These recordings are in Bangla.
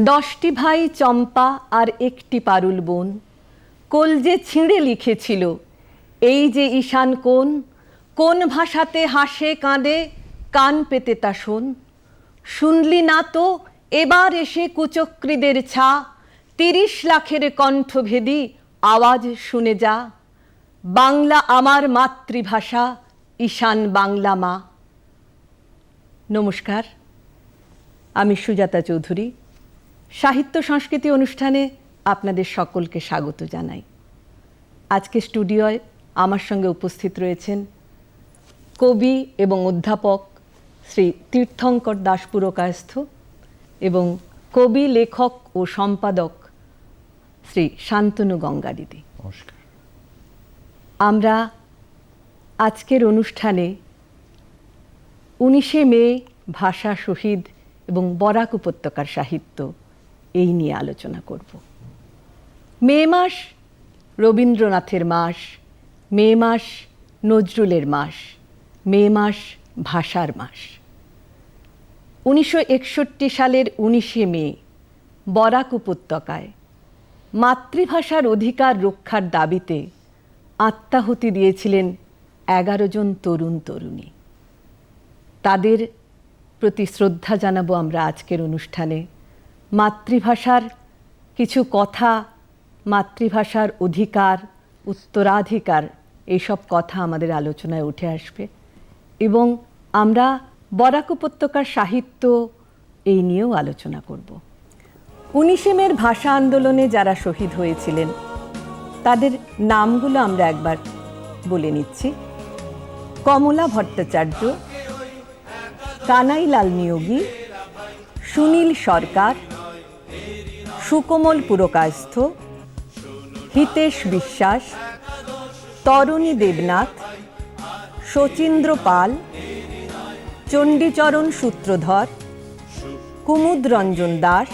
দশটি ভাই চম্পা আর একটি পারুল বোন। কলজে ছিঁড়ে লিখেছিল, এই যে ঈশান কোন কোন ভাষাতে হাসে কাঁদে, কান পেতে তা শোন। শুনলি না তো, এবার এসে কুচক্রীদের ছা, তিরিশ লাখের কণ্ঠভেদী আওয়াজ শুনে যা। বাংলা আমার মাতৃভাষা, ঈশান বাংলা মা। নমস্কার, আমি সুজাতা চৌধুরী। সাহিত্য সংস্কৃতি অনুষ্ঠানে আপনাদের সকলকে স্বাগত জানাই। আজকে স্টুডিওয় আমার সঙ্গে উপস্থিত রয়েছেন কবি এবং অধ্যাপক শ্রী তীর্থঙ্কর দাসপুরকায়স্থ এবং কবি লেখক ও সম্পাদক শ্রী শান্তনু গঙ্গা দিদি নমস্কার। আমরা আজকের অনুষ্ঠানে উনিশে মে ভাষা শহীদ এবং বরাক উপত্যকার সাহিত্য এই নিয়ে আলোচনা করব। মে মাস রবীন্দ্রনাথের মাস, মে মাস নজরুলের মাস, মে মাস ভাষার মাস। উনিশশো একষট্টি সালের উনিশে মে, বরাক উপত্যকায় মাতৃভাষার অধিকার রক্ষার দাবিতে আত্মাহুতি দিয়েছিলেন এগারো জন তরুণ তরুণী। তাদের প্রতি শ্রদ্ধা জানাব আমরা আজকের অনুষ্ঠানে। মাতৃভাষার কিছু কথা, মাতৃভাষার অধিকার, উত্তরাধিকার, এইসব কথা আমাদের আলোচনায় উঠে আসবে। এবং আমরা বরাক উপত্যকার সাহিত্য এই নিয়েও আলোচনা করব। উনিশে মের ভাষা আন্দোলনে যারা শহীদ হয়েছিলেন, তাদের নামগুলো আমরা একবার বলে নিচ্ছি। কমলা ভট্টাচার্য, কানাইলাল নিয়োগী, সুনীল সরকার সুকোমল পুরকায়স্থ হিতেশ বিশ্বাস, তরুণী দেবনাথ, শচীন্দ্র পাল, চণ্ডীচরণ সূত্রধর, কুমুদ রঞ্জন দাস,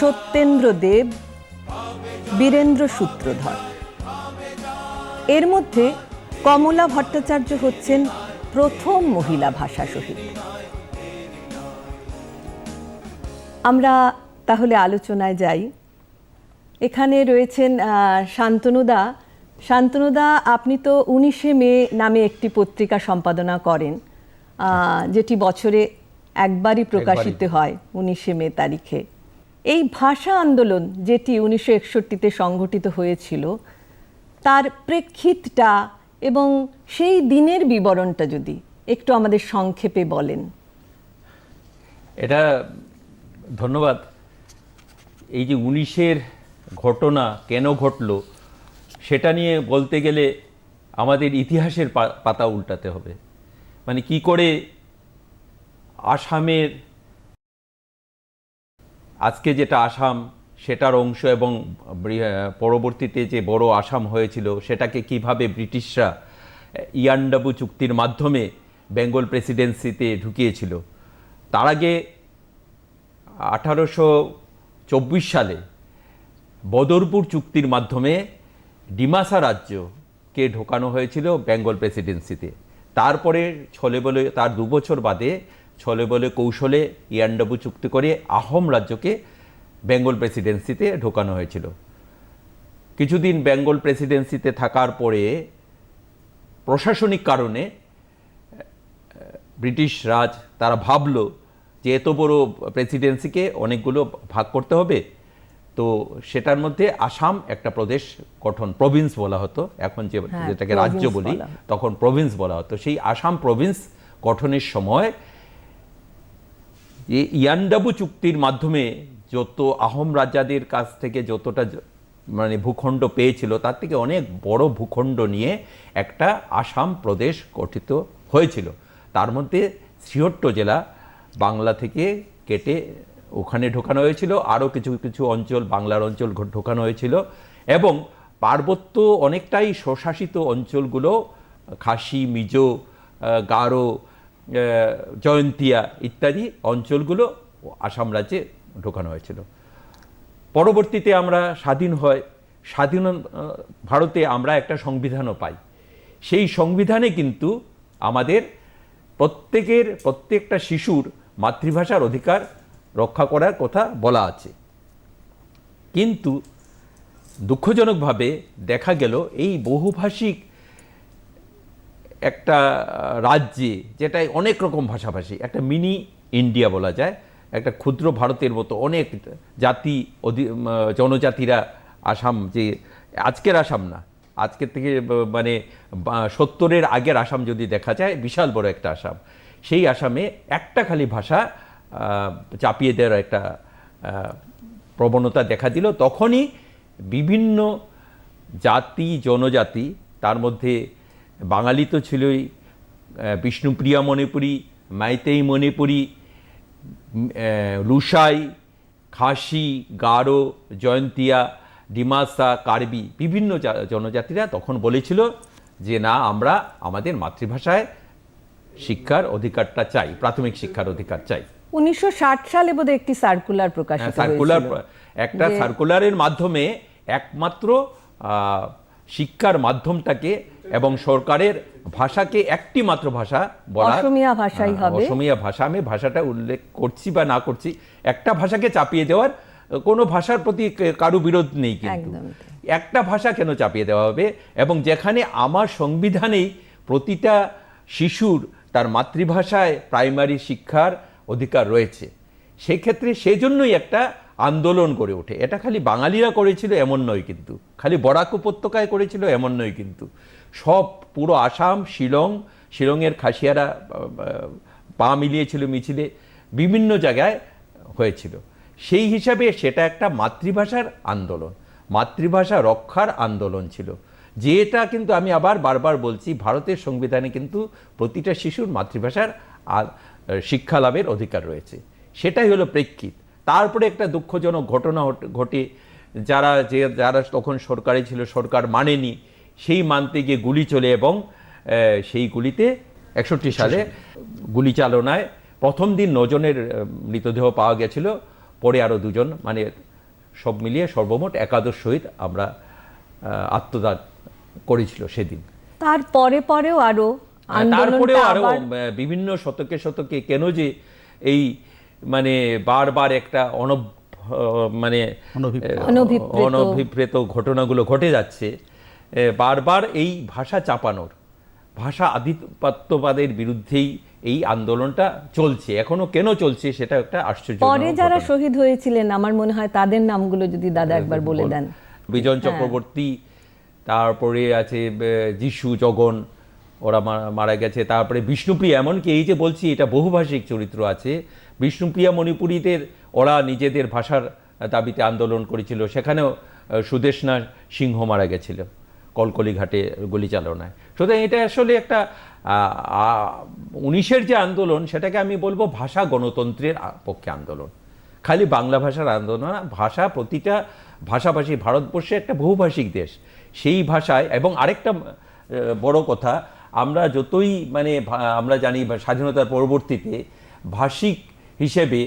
সত্যেন্দ্র দেব, বীরেন্দ্র সূত্রধর। এর মধ্যে কমলা ভট্টাচার্য হচ্ছেন প্রথম মহিলা ভাষা শহীদ আমরা তাহলে আলোচনায় যাই। এখানে রয়েছেন শান্তনুদা। শান্তনুদা আপনি তো উনিশে মে নামে একটি পত্রিকা সম্পাদনা করেন যেটি বছরে একবারই। প্রকাশিত হয় উনিশে মে তারিখে। এই ভাষা আন্দোলন যেটি উনিশশো একষট্টিতে সংঘটিত হয়েছিল তার প্রেক্ষিতটা এবং সেই দিনের বিবরণটা যদি একটু আমাদের সংক্ষেপে বলেন। এটা ধন্যবাদ। এই যে উনিশের ঘটনা কেন ঘটলো, সেটা নিয়ে বলতে গেলে আমাদের ইতিহাসের পাতা উল্টাতে হবে। মানে কি করে আসামের আজকে যেটা আসাম, সেটার অংশ এবং পরবর্তীতে যে বড় আসাম হয়েছিল, সেটাকে কীভাবে ব্রিটিশরা ইয়ান্ডাবু চুক্তির মাধ্যমে বেঙ্গল প্রেসিডেন্সিতে ঢুকিয়েছিল। তার আগে আঠারোশো চব্বিশ সালে বদরপুর চুক্তির মাধ্যমে ডিমাসা রাজ্যকে ঢোকানো হয়েছিল বেঙ্গল প্রেসিডেন্সিতে। তারপরে ছলে বলে, তার দু বছর বাদে ছলে বলে কৌশলে ইয়ান্ডাবু চুক্তি করে আহোম রাজ্যকে বেঙ্গল প্রেসিডেন্সিতে ঢোকানো হয়েছিল। কিছুদিন বেঙ্গল প্রেসিডেন্সিতে থাকার পরে প্রশাসনিক কারণে ব্রিটিশ রাজ, তারা ভাবলো যে এত বড় প্রেসিডেন্সিকে অনেকগুলো ভাগ করতে হবে তো সেটার মধ্যে আসাম একটা প্রদেশ গঠন প্রভিন্স বলা হতো। এখন যে হ্যাঁ, যেটাকে রাজ্য বলি তখন প্রভিন্স বলা হতো। সেই আসাম প্রভিন্স গঠনের সময় যে ইয়ান্ডাবু চুক্তির মাধ্যমে যত আহোম রাজাদের কাছ থেকে যতটা মানে ভূখণ্ড পেয়েছিল তার থেকে অনেক বড় ভূখণ্ড নিয়ে একটা আসাম প্রদেশ গঠিত হয়েছিল। তার মধ্যে শ্রীহট্ট জেলা বাংলা থেকে কেটে ওখানে ঢোকানো হয়েছিল, আরও কিছু কিছু অঞ্চল, বাংলার অঞ্চল ঢোকানো হয়েছিল এবং পার্বত্য অনেকটাই স্বশাসিত অঞ্চলগুলো, খাসি, মিজো গারো জয়ন্তিয়া ইত্যাদি অঞ্চলগুলো আসাম রাজ্যে ঢোকানো হয়েছিল। পরবর্তীতে আমরা স্বাধীন হয় স্বাধীন ভারতে আমরা একটা সংবিধানও পাই। সেই সংবিধানে কিন্তু আমাদের প্রত্যেকের, প্রত্যেকটা শিশুর মাতৃভাষার অধিকার রক্ষা করার কথা বলা আছে। কিন্তু দুঃখজনকভাবে দেখা গেল এই বহুভাষিক একটা রাজ্যে যেটাই অনেক রকম ভাষাভাষী, একটা মিনি ইন্ডিয়া বলা যায়, একটা ক্ষুদ্র ভারতের মতো অনেক জাতি জনজাতিরা আসাম যে, আজকের আসাম না আজকের থেকে মানে সত্তরের আগের আসাম যদি দেখা যায়, বিশাল বড় একটা আসাম। সেই আসামে একটা খালি ভাষা চাপিয়ে দেওয়ার একটা প্রবণতা দেখা দিল। তখনই বিভিন্ন জাতি, জনজাতি, তার মধ্যে বাঙালি তো ছিলই বিষ্ণুপ্রিয়া মণিপুরী মাইতেই মণিপুরী লুসাই, খাসি, গারো, জয়ন্তিয়া ডিমাসা কার্বি বিভিন্ন জনজাতিরা তখন বলেছিল যে না আমরা আমাদের মাতৃভাষায় শিক্ষার অধিকারটা চাই প্রাথমিক শিক্ষার অধিকার চাই উনিশশো সালে বোধহয় একটি সার্কুলার প্রকাশিত সার্কুলার একটা সার্কুলারের মাধ্যমে একমাত্র শিক্ষার মাধ্যমটাকে এবং সরকারের ভাষাকে একটি মাত্র ভাষা বলা অসমীয়া ভাষাই হবে। অসমীয়া ভাষা আমি ভাষাটা উল্লেখ করছি বা না করছি একটা ভাষাকে চাপিয়ে দেওয়ার কোনো ভাষার প্রতি কারও বিরোধ নেই কিন্তু। একটা ভাষা কেন চাপিয়ে দেওয়া হবে? এবং যেখানে আমার সংবিধানেই প্রতিটা শিশুর তার মাতৃভাষায় প্রাইমারি শিক্ষার অধিকার রয়েছে সেক্ষেত্রে সেজন্যই একটা আন্দোলন করে ওঠে। এটা খালি বাঙালিরা করেছিল এমন নয় কিন্তু খালি বরাক উপত্যকায় করেছিল এমন নয় কিন্তু। সব পুরো আসাম শিলং শিলংয়ের খাসিয়ারা পা মিলিয়েছিল মিছিলে বিভিন্ন জায়গায় হয়েছিল। সেই হিসাবে সেটা একটা মাতৃভাষার আন্দোলন মাতৃভাষা রক্ষার আন্দোলন ছিল। যেটা কিন্তু আমি আবার বারবার বলছি ভারতের সংবিধানে কিন্তু প্রতিটা শিশুর মাতৃভাষার শিক্ষা লাভের অধিকার রয়েছে। সেটাই হলো প্রেক্ষিত। তারপরে একটা দুঃখজনক ঘটনা ঘটে যারা যে যারা তখন সরকারে ছিল সরকার মানেনি সেই মানতে গিয়ে গুলি চলে এবং সেই গুলিতে একষট্টি সালে গুলি চালনায় প্রথম দিন নজনের মৃতদেহ পাওয়া গেছিল। পরে আরও দুজন মানে সব মিলিয়ে সর্বমোট একাদশ শহীদ আমরা আহ, আত্মদান করেছিল সেদিন তার পরে পরেও আরও তারপরেও আন্দোলনটা আরও আবার আহ, বিভিন্ন শতকে শতকে কেন যে এই মানে বারবার একটা অনভ মানে অনভিপ্রেত। আহ, অনভিপ্রেত। অনভিপ্রেত ঘটনাগুলো ঘটে যাচ্ছে বারবার এই ভাষা চাপানোর ভাষা আধিপত্যবাদের বিরুদ্ধেই এই আন্দোলনটা চলছে এখনও কেন চলছে সেটা একটা আশ্চর্য পরে যারা শহীদ হয়েছিলেন আমার মনে হয় তাদের নামগুলো যদি দাদা একবার বলে দেন। বিজন চক্রবর্তী তারপরে আছে যিশু জগন ওরা মারা গেছে তারপরে বিষ্ণুপ্রিয়া এমনকি এই যে বলছি এটা বহুভাষিক চরিত্র আছে। বিষ্ণুপ্রিয়া মণিপুরীদের ওরা নিজেদের ভাষার দাবিতে আন্দোলন করেছিল সেখানেও সুদেশনা সিংহ মারা গেছিল। কলকলি ঘাটে গুলি চালনায়। সুতরাং এটা আসলে একটা উনিশের যে আন্দোলন, সেটাকে আমি বলব ভাষা গণতন্ত্রের পক্ষে আন্দোলন। খালি বাংলা ভাষার আন্দোলন না, ভাষা প্রতিটা ভাষাভাষী ভারতবর্ষে একটা বহুভাষিক দেশ। সেই ভাষায়, এবং আরেকটা বড় কথা, আমরা যতই মানে আমরা জানি স্বাধীনতার পরবর্তীতে ভাষিক হিসেবে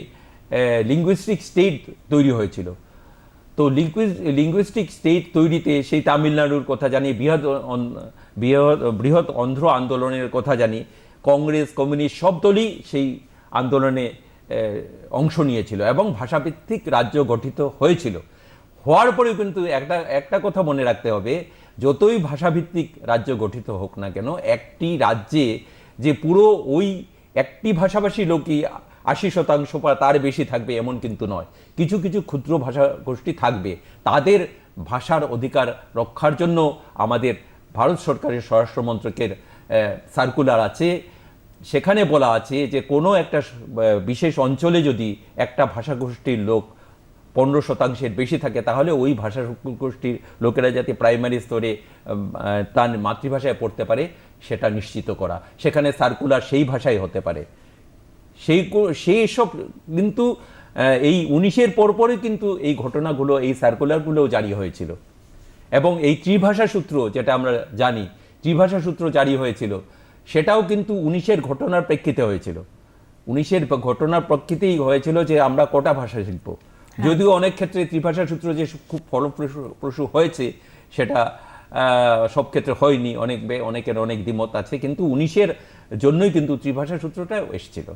লিঙ্গুইস্টিক স্টেট তৈরি হয়েছিল। তো লিঙ্গুইস্টিক স্টেট তৈরিতে সেই তামিলনাড়ুর কথা জানি, বৃহৎ বৃহৎ বৃহৎ অন্ধ্র আন্দোলনের কথা জানি, কংগ্রেস, কমিউনিস্ট সব দলই সেই আন্দোলনে অংশ নিয়েছিল এবং ভাষাভিত্তিক রাজ্য গঠিত হয়েছিল। হওয়ার পরেও কিন্তু একটা একটা কথা মনে রাখতে হবে, যতই ভাষাভিত্তিক রাজ্য গঠিত হোক না কেন, একটি রাজ্যে যে পুরো ওই একটি ভাষাভাষী লোকই আশি শতাংশ বা তার বেশি থাকবে এমন কিন্তু নয়। কিছু কিছু ক্ষুদ্র ভাষা গোষ্ঠী থাকবে। তাদের ভাষার অধিকার রক্ষার জন্য আমাদের ভারত সরকারের স্বরাষ্ট্র মন্ত্রকের সার্কুলার আছে। সেখানে বলা আছে যে কোনো একটা বিশেষ অঞ্চলে যদি একটা ভাষা গোষ্ঠীর লোক পনেরো শতাংশের বেশি থাকে, তাহলে ওই ভাষা গোষ্ঠীর লোকেরা যাতে প্রাইমারি স্তরে তার মাতৃভাষায় পড়তে পারে, সেটা নিশ্চিত করা। সেখানে সার্কুলার সেই ভাষায় হতে পারে। সেই সেই সব কিন্তু এই উনিশের পরপরই কিন্তু এই ঘটনাগুলো এই সার্কুলারগুলোও জারি হয়েছিল। এবং এই ত্রিভাষা সূত্র যেটা আমরা জানি ত্রিভাষা সূত্র জারি হয়েছিল সেটাও কিন্তু উনিশের ঘটনার প্রেক্ষিতে হয়েছিল। উনিশের ঘটনার প্রেক্ষিতেই হয়েছিল যে আমরা কটা ভাষা শিল্প। যদিও অনেক ক্ষেত্রে ত্রিভাষা সূত্র যে খুব ফলপ্রসূ হয়েছে সেটা সব ক্ষেত্রে হয়নি অনেক অনেকের অনেক দ্বিমত আছে কিন্তু উনিশের জন্যই কিন্তু ত্রিভাষা সূত্রটা এসেছিল।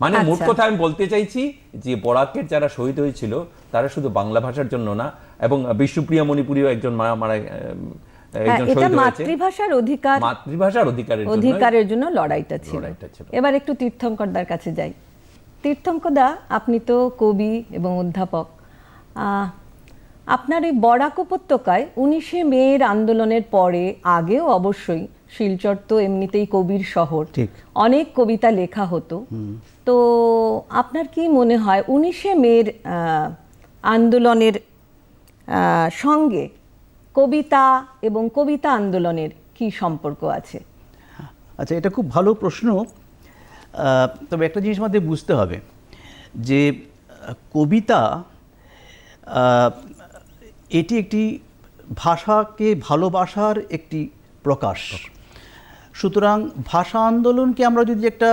মানে মোট আচ্ছা। কথা আমি বলতে চাইছি যে বরাকের যারা শহীদ হয়েছিল তারা শুধু বাংলা ভাষার জন্য না এবং বিষ্ণুপ্রিয়া মণিপুরীও একজন মারা মারা হ্যাঁ, এটা মাতৃভাষার অধিকার। মাতৃভাষার অধিকারের জন্য অধিকারের জন্য লড়াইটা ছিল। এবার একটু তীর্থঙ্করদার কাছে যাই। তীর্থঙ্করদা আপনি তো কবি এবং অধ্যাপক। আহ, আপনার এই বরাক উপত্যকায় উনিশে মেয়ের আন্দোলনের পরে আগেও অবশ্যই শিলচর তো এমনিতেই কবির শহর। ঠিক। অনেক কবিতা লেখা হতো। তো আপনার কি মনে হয় উনিশে আহ, আন্দোলনের সঙ্গে কবিতা এবং কবিতা আন্দোলনের কি সম্পর্ক আছে? আচ্ছা এটা খুব ভালো প্রশ্ন। তবে একটা জিনিস আমাদের বুঝতে হবে যে কবিতা এটি একটি ভাষাকে ভালোবাসার একটি প্রকাশ। সুতরাং ভাষা আন্দোলনকে আমরা যদি একটা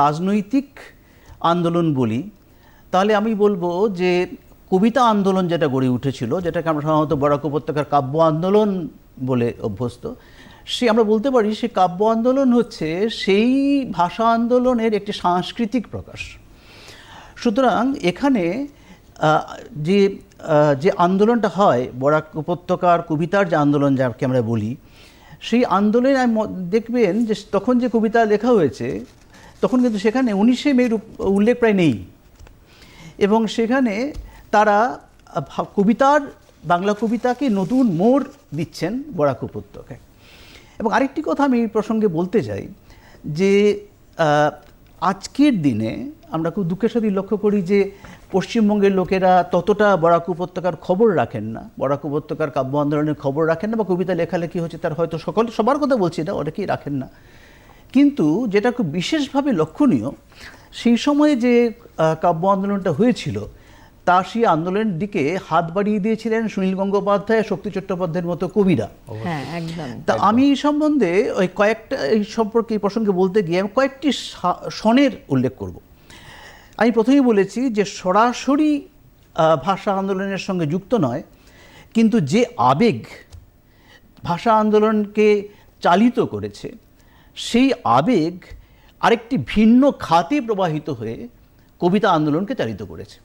রাজনৈতিক আন্দোলন বলি, তাহলে আমি বলব যে কবিতা আন্দোলন যেটা গড়ে উঠেছিল, যেটাকে আমরা সাধারণত বরাক উপত্যকার কাব্য আন্দোলন বলে অভ্যস্ত, সে আমরা বলতে পারি সে কাব্য আন্দোলন হচ্ছে সেই ভাষা আন্দোলনের একটি সাংস্কৃতিক প্রকাশ। সুতরাং এখানে যে যে আন্দোলনটা হয়, বরাক উপত্যকার কবিতার যে আন্দোলন যাকে আমরা বলি সেই আন্দোলনে দেখবেন যে তখন যে কবিতা লেখা হয়েছে, তখন কিন্তু সেখানে উনিশে মেয়ের উল্লেখ প্রায় নেই। এবং সেখানে তারা কবিতার, বাংলা কবিতাকে নতুন মোড় দিচ্ছেন বরাক উপত্যকায়। এবং আরেকটি কথা আমি এই প্রসঙ্গে বলতে চাই যে আজকের দিনে আমরা খুব দুঃখের সাথে লক্ষ্য করি যে পশ্চিমবঙ্গের লোকেরা ততটা বরাক উপত্যকার খবর রাখেন না। বরাক উপত্যকার কাব্য আন্দোলনের খবর রাখেন না বা কবিতা লেখালেখি হচ্ছে তার হয়তো সকল সবার কথা বলছি না অনেকেই রাখেন না। কিন্তু যেটা খুব বিশেষভাবে লক্ষণীয় সেই সময়ে যে কাব্য আন্দোলনটা হয়েছিল তা সেই আন্দোলনের দিকে হাত বাড়িয়ে দিয়েছিলেন সুনীল গঙ্গোপাধ্যায় শক্তি চট্টোপাধ্যায়ের মতো কবিরা। হ্যাঁ তা আমি এই সম্বন্ধে ওই কয়েকটা এই সম্পর্কে এই প্রসঙ্গে বলতে গিয়ে আমি কয়েকটি সনের উল্লেখ করব। আমি প্রথমেই বলেছি যে সরাসরি ভাষা আন্দোলনের সঙ্গে যুক্ত নয়, কিন্তু যে আবেগ ভাষা আন্দোলনকে চালিত করেছে, সেই আবেগ আরেকটি ভিন্ন খাতে প্রবাহিত হয়ে কবিতা আন্দোলনকে চালিত করেছে।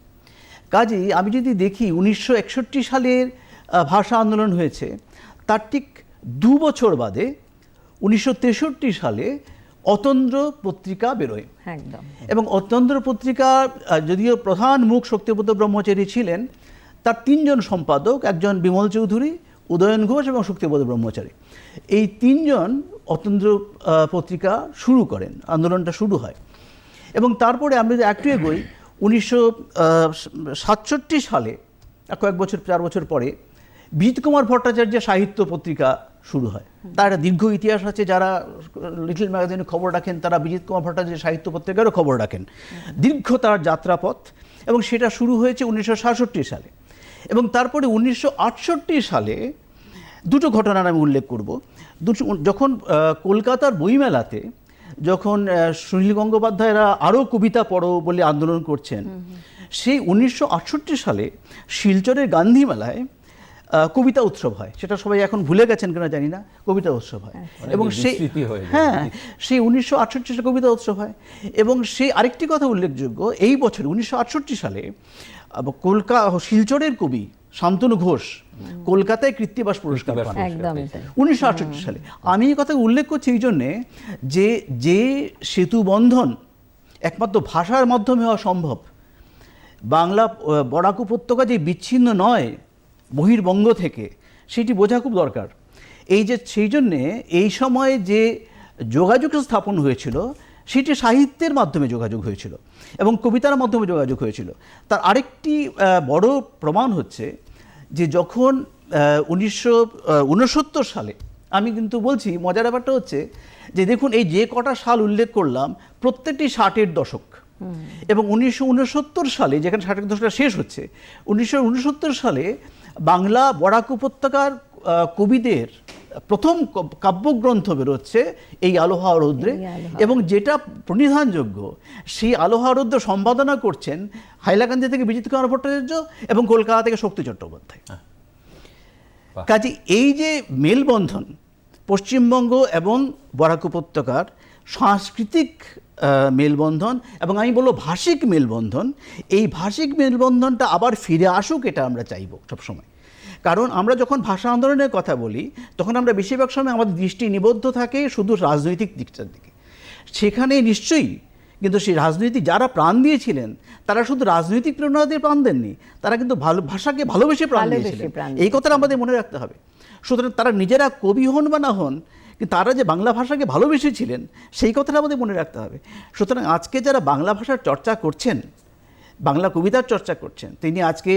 কাজেই আমি যদি দেখি উনিশশো একষট্টি সালের ভাষা আন্দোলন হয়েছে, তার ঠিক দু বছর বাদে উনিশশো তেষট্টি সালে অতন্দ্র পত্রিকা বেরোয়। একদম। এবং অতন্দ্র পত্রিকা যদিও প্রধান মুখ শক্তিপদ ব্রহ্মচারী ছিলেন তার তিনজন সম্পাদক একজন বিমল চৌধুরী উদয়ন ঘোষ এবং শক্তিপদ ব্রহ্মচারী। এই তিনজন অতন্দ্র পত্রিকা শুরু করেন আন্দোলনটা শুরু হয়। এবং তারপরে আমরা যদি একটু এগোই উনিশশো সাতষট্টি সালে কয়েক বছর চার বছর পরে বিজিত কুমার ভট্টাচার্যের সাহিত্য পত্রিকা শুরু হয়। তার একটা দীর্ঘ ইতিহাস আছে যারা লিটল ম্যাগাজিনে খবর রাখেন তারা বিজিত কুমার ভট্টাচার্যের সাহিত্য পত্রিকারও খবর রাখেন। দীর্ঘ তার যাত্রাপথ এবং সেটা শুরু হয়েছে উনিশশো সাতষট্টি সালে। এবং তারপরে উনিশশো আটষট্টি সালে দুটো ঘটনার আমি উল্লেখ করব। দুটো যখন কলকাতার বইমেলাতে যখন সুনীল গঙ্গোপাধ্যায়রা আরও কবিতা পড়ো বলে আন্দোলন করছেন সেই উনিশশো আটষট্টি সালে শিলচরের গান্ধী মেলায় কবিতা উৎসব হয়। সেটা সবাই এখন ভুলে গেছেন কিনা জানি না। কবিতা উৎসব হয়। এবং সেই হ্যাঁ সেই উনিশশো আটষট্টি সালে কবিতা উৎসব হয়। এবং সেই আরেকটি কথা উল্লেখযোগ্য এই বছর উনিশশো আটষট্টি সালে কলকাতা শিলচরের কবি শান্তনু ঘোষ কলকাতায় কৃত্তিবাস পুরস্কার পান। উনিশশো আটষট্টি সালে। আমি এই কথা উল্লেখ করছি এই জন্যে যে যে সেতু বন্ধন একমাত্র ভাষার মাধ্যমে হওয়া সম্ভব বাংলা বরাক উপত্যকা যে বিচ্ছিন্ন নয় বহির্বঙ্গ থেকে সেটি বোঝা খুব দরকার। এই যে সেই জন্যে এই সময়ে যে যোগাযোগ স্থাপন হয়েছিল সেটি সাহিত্যের মাধ্যমে যোগাযোগ হয়েছিল এবং কবিতার মাধ্যমে যোগাযোগ হয়েছিল। তার আরেকটি বড় প্রমাণ হচ্ছে যে যখন উনিশশো উনসত্তর সালে আমি কিন্তু বলছি মজার ব্যাপারটা হচ্ছে যে দেখুন এই যে কটা সাল উল্লেখ করলাম প্রত্যেকটি ষাটের দশক। এবং উনিশশো উনসত্তর সালে যেখানে ষাটের দশকটা শেষ হচ্ছে উনিশশো উনসত্তর সালে বাংলা বরাক উপত্যকার কবিদের প্রথম কাব্যগ্রন্থ বেরোচ্ছে এই আলোহা রৌদ্রে এবং যেটা প্রণিধানযোগ্য সেই আলোহা রৌদ্র সম্পাদনা করছেন হাইলাকান্দি থেকে বিজিত কুমার ভট্টাচার্য এবং কলকাতা থেকে শক্তি চট্টোপাধ্যায়। কাজে এই যে মেলবন্ধন পশ্চিমবঙ্গ এবং বরাক উপত্যকার সাংস্কৃতিক মেলবন্ধন এবং আমি বলব ভাষিক মেলবন্ধন। এই ভাষিক মেলবন্ধনটা আবার ফিরে আসুক এটা আমরা চাইব সবসময়। কারণ আমরা যখন ভাষা আন্দোলনের কথা বলি তখন আমরা বেশিরভাগ সময় আমাদের দৃষ্টি নিবদ্ধ থাকে শুধু রাজনৈতিক দিকটার দিকে। সেখানে নিশ্চয়ই কিন্তু সেই রাজনীতি যারা প্রাণ দিয়েছিলেন তারা শুধু রাজনৈতিক প্রেরণা দিয়ে প্রাণ দেননি তারা কিন্তু ভালো ভাষাকে ভালোবেসে প্রাণ দিয়েছিলেন। এই কথাটা আমাদের মনে রাখতে হবে। সুতরাং তারা নিজেরা কবি হন বা না হন তারা যে বাংলা ভাষাকে ভালোবেসেছিলেন, সেই কথাটা আমাদের মনে রাখতে হবে। সুতরাং আজকে যারা বাংলা ভাষার চর্চা করছেন, বাংলা কবিতার চর্চা করছেন, তিনি আজকে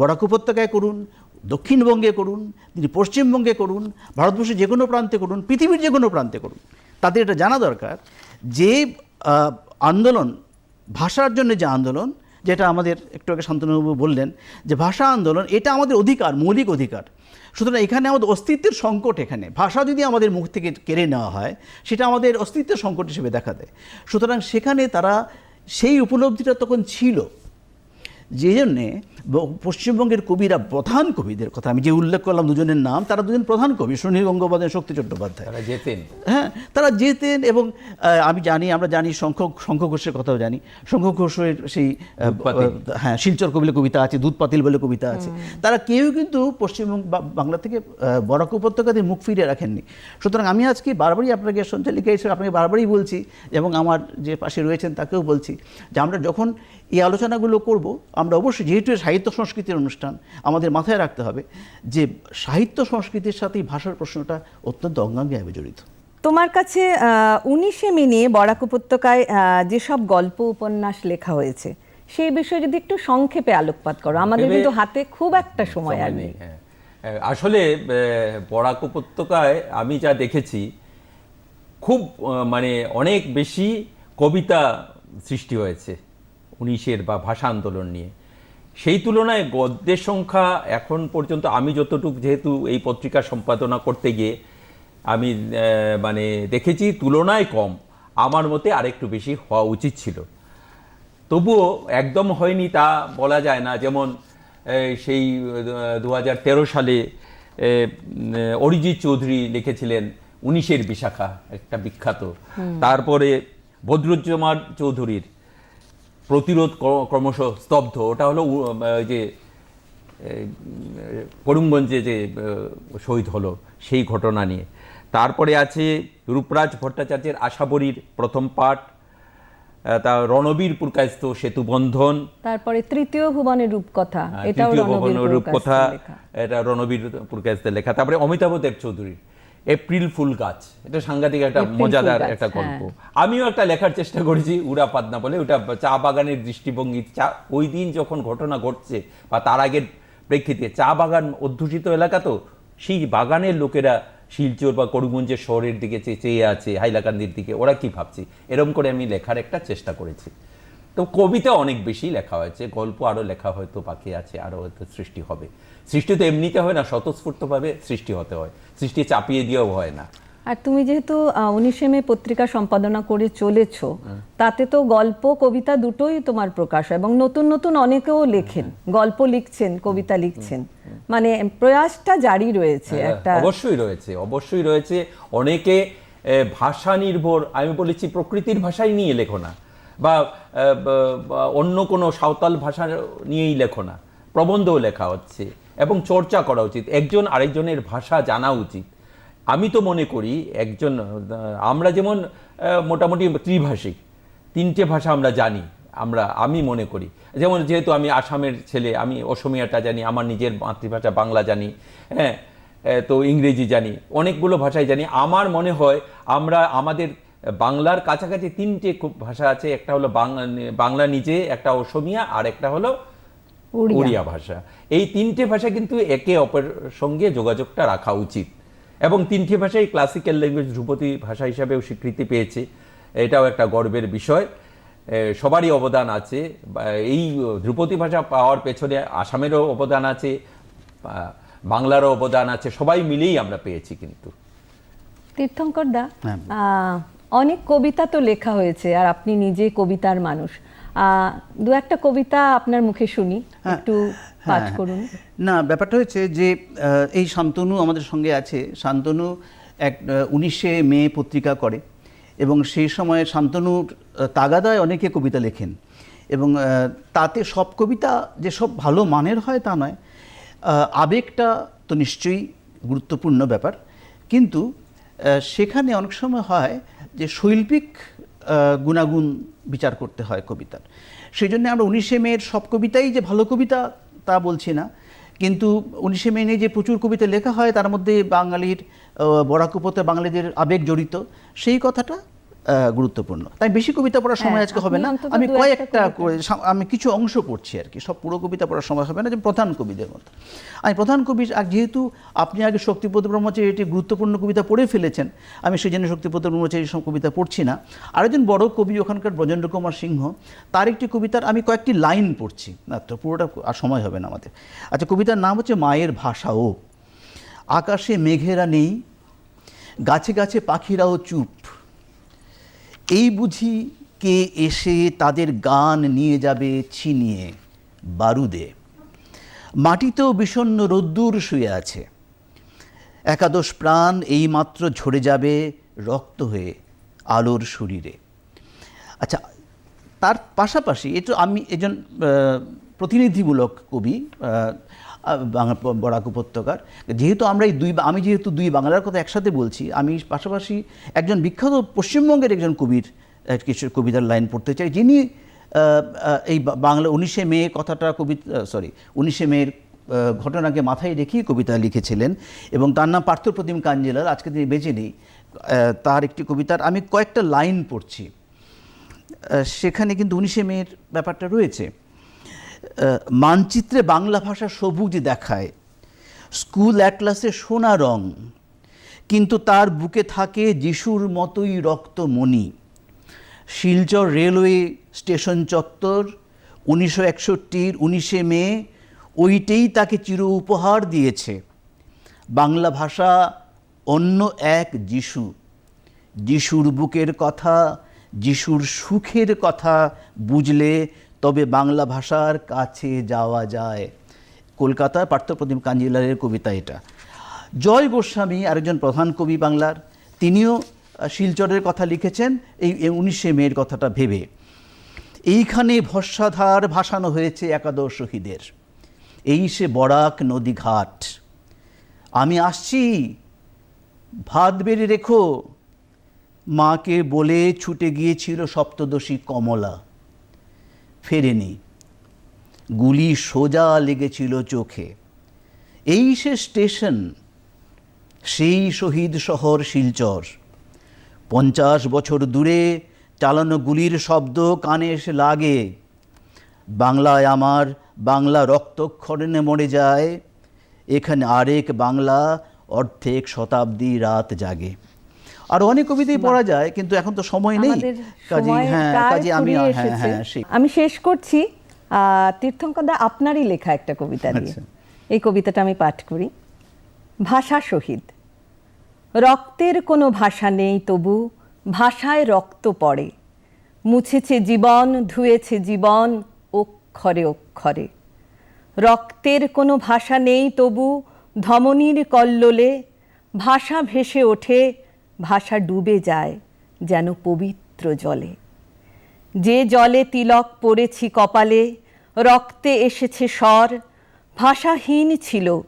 বরাক উপত্যকায় করুন, দক্ষিণবঙ্গে করুন, তিনি পশ্চিমবঙ্গে করুন, ভারতবর্ষের যে কোনো প্রান্তে করুন, পৃথিবীর যে কোনো প্রান্তে করুন তাদের এটা জানা দরকার যে আন্দোলন, ভাষার জন্য যে আন্দোলন, যেটা আমাদের একটু আগে শান্তনুবাবু বললেন, যে ভাষা আন্দোলন, এটা আমাদের অধিকার, মৌলিক অধিকার। সুতরাং এখানে আমাদের অস্তিত্বের সংকট এখানে। ভাষা যদি আমাদের মুখ থেকে কেড়ে নেওয়া হয়, সেটা আমাদের অস্তিত্বের সংকট হিসেবে দেখা দেয়। সুতরাং সেখানে তারা সেই উপলব্ধিটা তখন ছিল। যে জন্যে পশ্চিমবঙ্গের কবিরা প্রধান কবিদের কথা আমি যে উল্লেখ করলাম দুজনের নাম তারা দুজন প্রধান কবি সুনীল গঙ্গোপাধ্যায় শক্তি চট্টোপাধ্যায়। তারা যেতেন। হ্যাঁ তারা যেতেন এবং আমি জানি আমরা জানি শঙ্খ শঙ্খ ঘোষের কথাও জানি। শঙ্খ ঘোষের সেই হ্যাঁ শিলচর কবিলে কবিতা আছে দুধ পাতিল বলে কবিতা আছে। তারা কেউ কিন্তু পশ্চিমবঙ্গ বা- বাংলা থেকে বরাক উপত্যকাতে মুখ ফিরিয়ে রাখেননি। সুতরাং আমি আজকে বারবারই আপনাকে সঞ্চালিকা হিসেবে আপনাকে বারবারই বলছি এবং আমার যে পাশে রয়েছেন তাকেও বলছি যে আমরা যখন এই আলোচনাগুলো করব। আমরা অবশ্যই যেহেতু সাহিত্য সংস্কৃতির অনুষ্ঠান আমাদের মাথায় রাখতে হবে যে সাহিত্য সংস্কৃতির সাথে এই ভাষার প্রশ্নটা অত্যন্ত অঙ্গাঙ্গিভাবে জড়িত। তোমার কাছে উনিশে মে নিয়ে বরাক উপত্যকায় যেসব গল্প উপন্যাস লেখা হয়েছে সেই বিষয়ে যদি একটু সংক্ষেপে আলোকপাত করো। আমাদের কিন্তু হাতে খুব একটা সময় আর নেই। হ্যাঁ। আসলে বরাক উপত্যকায় আমি যা দেখেছি খুব মানে অনেক বেশি কবিতা সৃষ্টি হয়েছে। উনিশের বা ভাষা আন্দোলন নিয়ে। সেই তুলনায় গদ্যের সংখ্যা এখন পর্যন্ত আমি যতটুকু যেহেতু এই পত্রিকা সম্পাদনা করতে গিয়ে আমি মানে দেখেছি তুলনায় কম। আমার মতে আরেকটু বেশি হওয়া উচিত ছিল। তবুও একদম হয়নি তা বলা যায় না। যেমন সেই দু তেরো সালে অরিজিৎ চৌধুরী লিখেছিলেন উনিশের বিশাখা একটা বিখ্যাত। তারপরে বদরুজ্জামান চৌধুরীর প্রতিরোধ ক্রমশ স্তব্ধ। ওটা হলো যে করিমগঞ্জে যে শহীদ হলো সেই ঘটনা নিয়ে। তারপরে আছে রূপরাজ ভট্টাচার্যের আশাবরীর প্রথম পাঠ তা রণবীর পুরকায়স্থ সেতু বন্ধন। তারপরে তৃতীয় ভুবনের রূপকথা এটাও তৃতীয় রণবীর রূপকথা এটা রণবীর পুরকায়স্থের লেখা। তারপরে অমিতাভ দেব চৌধুরীর এপ্রিল ফুল গাছ। এটা সাংঘাতিক একটা মজাদার একটা গল্প। হ্যাঁ। আমিও একটা লেখার চেষ্টা করেছি উড়া পাদনা বলে। ওটা চা বাগানের দৃষ্টিভঙ্গি। চা ওই দিন যখন ঘটনা ঘটছে বা তার আগের প্রেক্ষিতে চা বাগান অধ্যুষিত এলাকা তো? সেই বাগানের লোকেরা শিলচর বা করিমগঞ্জের শহরের দিকে চেয়ে আছে হাইলাকান্দির দিকে। ওরা কি ভাবছে? এরকম করে আমি লেখার একটা চেষ্টা করেছি। তো কবিতা অনেক বেশি লেখা হয়েছে গল্প আরও লেখা হয়তো বাকি আছে আরও হয়তো সৃষ্টি হবে। সৃষ্টি তো এমনিতে হয় না স্বতঃস্ফূর্তভাবে সৃষ্টি হতে হয়। সৃষ্টি চাপিয়ে দিয়েও হয় না। আর তুমি যেহেতু উনিশে মে পত্রিকা সম্পাদনা করে চলেছো তাতে তো গল্প কবিতা দুটোই তোমার প্রকাশ হয় এবং নতুন নতুন অনেকেও লেখেন গল্প লিখছেন কবিতা লিখছেন। মানে প্রয়াসটা জারি রয়েছে একটা। হ্যাঁ, অবশ্যই রয়েছে অবশ্যই রয়েছে। অনেকে ভাষা নির্ভর আমি বলেছি প্রকৃতির ভাষাই নিয়ে লেখো না বা অন্য কোনো সাঁওতাল ভাষা নিয়েই লেখো না। প্রবন্ধও লেখা হচ্ছে। এবং চর্চা করা উচিত। একজন আরেকজনের ভাষা জানা উচিত। আমি তো মনে করি একজন, আমরা যেমন মোটামুটি ত্রিভাষিক, তিনটে ভাষা আমরা জানি, আমরা, আমি মনে করি। যেমন যেহেতু আমি আসামের ছেলে, আমি অসমিয়াটা জানি, আমার নিজের মাতৃভাষা বাংলা জানি হ্যাঁ তো ইংরেজি জানি, অনেকগুলো ভাষাই জানি। আমার মনে হয় আমরা, আমাদের বাংলার কাছাকাছি তিনটে ভাষা আছে, একটা হলো বাংলা বাংলা নিজে, একটা অসমিয়া, আর একটা হলো উড়িয়া। ভাষা। এই তিনটে ভাষা কিন্তু একে অপরের সঙ্গে যোগাযোগটা রাখা উচিত। এবং তিনটে ভাষাই ক্লাসিক্যাল ল্যাঙ্গুয়েজ ধ্রুপদী ভাষা হিসাবেও স্বীকৃতি পেয়েছে। এটাও একটা গর্বের বিষয়। সবারই অবদান আছে। এই ধ্রুপদী ভাষা পাওয়ার পেছনে আসামেরও অবদান আছে বাংলারও অবদান আছে। সবাই মিলেই আমরা পেয়েছি কিন্তু। তীর্থঙ্কর দা হ্যাঁ। আহ, অনেক কবিতা তো লেখা হয়েছে আর আপনি নিজে কবিতার মানুষ। দু একটা কবিতা আপনার মুখে শুনি একটু পাঠ হ্যাঁ। করুন না ব্যাপারটা হচ্ছে যে এই শান্তনু আমাদের সঙ্গে আছে। শান্তনু এক উনিশে মে পত্রিকা করে এবং সেই সময় শান্তনুর তাগাদায় অনেকে কবিতা লেখেন এবং তাতে সব কবিতা যে সব ভালো মানের হয় তা নয়। আবেগটা তো নিশ্চয়ই গুরুত্বপূর্ণ ব্যাপার। কিন্তু সেখানে অনেক সময় হয় যে শৈল্পিক গুণাগুণ বিচার করতে হয় কবিতার। সেই জন্য আমরা উনিশে মেয়ের সব কবিতাই যে ভালো কবিতা তা বলছি না। কিন্তু উনিশে মে নিয়ে যে প্রচুর কবিতা লেখা হয়, তার মধ্যে বাঙালির বরাকুপতে বাঙালিদের আবেগ জড়িত, সেই কথাটা গুরুত্বপূর্ণ। তাই বেশি কবিতা পড়ার সময় হ্যাঁ, আজকে হবে না। আমি কয়েকটা আমি কিছু অংশ পড়ছি আর কি। সব পুরো কবিতা পড়ার সময় হবে না যে প্রধান কবিদের মতো। আমি প্রধান কবি আর যেহেতু আপনি আগে শক্তিপদ ব্রহ্মচারী এটি গুরুত্বপূর্ণ কবিতা পড়ে ফেলেছেন আমি সেই জন্য শক্তিপদ ব্রহ্মচারী সব কবিতা পড়ছি না। আরেকজন বড় কবি ওখানকার ব্রজেন্দ্র কুমার সিংহ তার একটি কবিতার আমি কয়েকটি লাইন পড়ছি। না তো পুরোটা আর সময় হবে না আমাদের। আচ্ছা কবিতার নাম হচ্ছে মায়ের ভাষাও। আকাশে মেঘেরা নেই গাছে গাছে পাখিরাও চুপ। এই বুঝি কে এসে তাদের গান নিয়ে যাবে ছিনিয়ে, বারুদে। মাটিতেও বিষণ্ণ রোদ্দুর শুয়ে আছে। একাদশ প্রাণ এইমাত্র ঝরে যাবে রক্ত হয়ে আলোর শরীরে। আচ্ছা তার পাশাপাশি এটা আমি একজন প্রতিনিধিমূলক কবি বরাক উপত্যকার। যেহেতু আমরা এই দুই আমি যেহেতু দুই বাংলার কথা একসাথে বলছি, আমি পাশাপাশি একজন বিখ্যাত পশ্চিমবঙ্গের একজন কবির কিছু কবিতার লাইন পড়তে চাই, যিনি এই বাংলা উনিশে মে কথাটা কবি সরি উনিশে মেয়ের ঘটনাকে মাথায় রেখেই কবিতা লিখেছিলেন এবং তার নাম পার্থপ্রতিম কাঞ্জিলাল, আজকে তিনি বেঁচে নেই। তার একটি কবিতার আমি কয়েকটা লাইন পড়ছি। সেখানে কিন্তু উনিশে মেয়ের ব্যাপারটা রয়েছে। মানচিত্রে বাংলা ভাষা সবুজ দেখায়, স্কুল অ্যাটলাসে সোনা রং, কিন্তু তার বুকে থাকে যিশুর মতোই রক্তমণি। শিলচর রেলওয়ে স্টেশন চত্বর, উনিশশো একষট্টির উনিশে মে, ওইটেই তাকে চির উপহার দিয়েছে। বাংলা ভাষা অন্য এক যিশু। যিশুর বুকের কথা, যিশুর সুখের কথা বুঝলে তবে বাংলা ভাষার কাছে যাওয়া যায়। কলকাতার পার্থপ্রতিম কাঞ্জিলালের কবিতা এটা। জয় গোস্বামী, আরেকজন প্রধান কবি বাংলার, তিনিও শিলচরের কথা লিখেছেন এই উনিশে মেয়ের কথাটা ভেবে। এইখানে ভস্মাধার ভাসানো হয়েছে একাদশ শহীদের। এই সে বরাক নদী ঘাট। আমি আসছি, ভাত বেড়ে রেখো। মাকে বলে ছুটে গিয়েছিল সপ্তদশী কমলা। ফেরেনি। গুলি সোজা লেগেছিল চোখে। এই সে স্টেশন, সেই শহীদ শহর শিলচর। পঞ্চাশ বছর দূরে চালানো গুলির শব্দ কানে এসে লাগে। বাংলায় আমার বাংলা রক্তক্ষরণে মরে যায়। এখানে আরেক বাংলা অর্ধেক শতাব্দী রাত জাগে। আর অনেক কবিতাই পড়া যায় কিন্তু এখন তো সময় নেই। কাজে হ্যাঁ কাজে আমি হ্যাঁ হ্যাঁ আমি শেষ করছি। তীর্থঙ্করদা আপনারই লেখা একটা কবিতা দিয়ে। আচ্ছা। এই কবিতাটা আমি পাঠ করি। ভাষা শহীদ। রক্তের কোনো ভাষা নেই তবু ভাষায় রক্ত পড়ে। মুছেছে জীবন ধুয়েছে জীবন অক্ষরে অক্ষরে। রক্তের কোনো ভাষা নেই তবু ধমনীর কল্লোলে ভাষা ভেসে ওঠে ভাষা ডুবে যায় যেন পবিত্র জলে। যে জলে তিলক পড়েছি কপালে, রক্তে এসেছে স্বর, ভাষাহীন ছিল,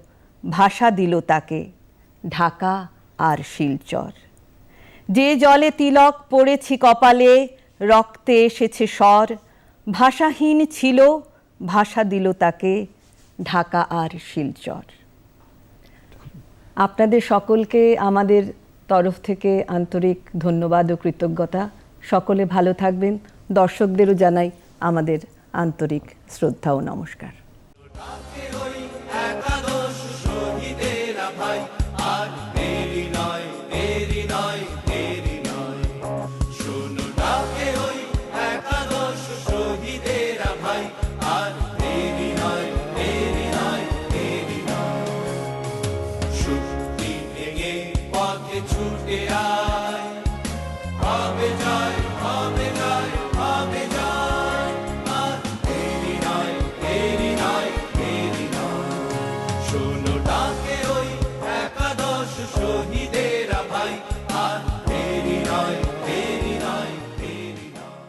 ভাষা দিল তাকে, ঢাকা আর শিলচর। যে জলে তিলক পড়েছি কপালে, রক্তে এসেছে স্বর, ভাষাহীন ছিল, ভাষা দিল তাকে, ঢাকা আর শিলচর। আপনাদের সকলকে আমাদের তরফ থেকে আন্তরিক ধন্যবাদ ও কৃতজ্ঞতা। সকলে ভালো থাকবেন। দর্শকদেরও জানাই আমাদের আন্তরিক শ্রদ্ধা ও নমস্কার।